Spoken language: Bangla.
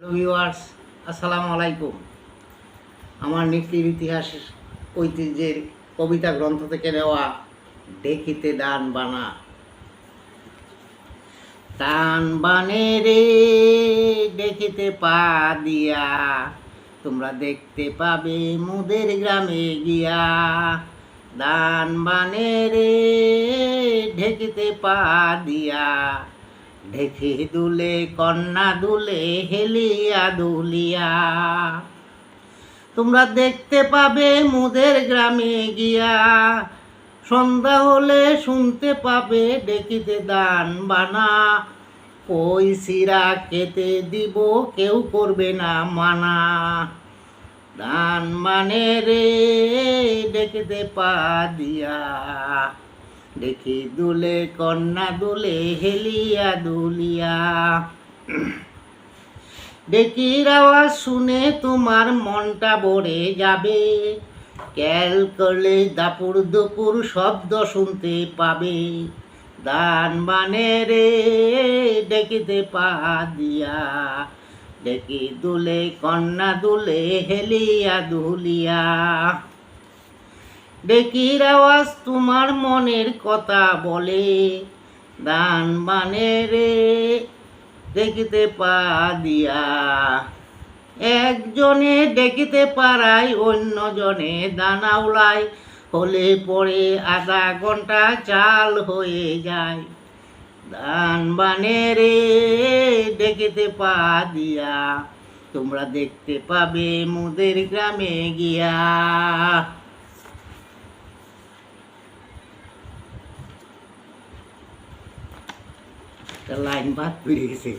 হ্যালো ভিউয়ার্স আসসালামু আলাইকুম। আমার নীতির ইতিহাস ঐতিহ্যের কবিতা গ্রন্থ থেকে নেওয়া দেখিতে দান বানা। টান বানে রে, দেখিতে পা দিয়া। তোমরা দেখতে পাবে মুদের গ্রামে গিয়া। দান বানে রে, ঢেকিতে পা দিয়া। ঢেকে দুলে, কন্যা দুলে, হেলিয়া দুলিয়া। তোমরা দেখতে পাবে মুদের গ্রামে গিয়া। সন্ধ্যা হলে শুনতে পাবে দেখিতে দান বানা। ওই সিরা খেতে দিব, কেউ করবে না মানা। দান মানে রে, দেখিতে পা দিয়া দেখি দুলে, কন্যা দুলে, হেলিয়া দুলিয়া। ডেকির আওয়াজ শুনে তোমার মনটা ভরে যাবে। ক্যাল করলে দাপুর দুপুর শব্দ শুনতে পাবে। দান বানে রে ডেকিতে পা দিয়া। ডেকি দুলে, কন্যা দুলে, হেলিয়া দুলিয়া। ডেকির আওয়াজ তোমার মনের কথা বলে দান বানে রে, দেখিতে পা দিয়া। একজনে দেখিতে পারায়, অন্যজনে দানা উড়ায় হলে পরে আধা ঘণ্টা চাল হয়ে যায়। দান বানে রে, দেখিতে পা দিয়া, তোমরা দেখতে পাবে মোদের গ্রামে গিয়া। একটা লাইন বাদ পড়ে গেছে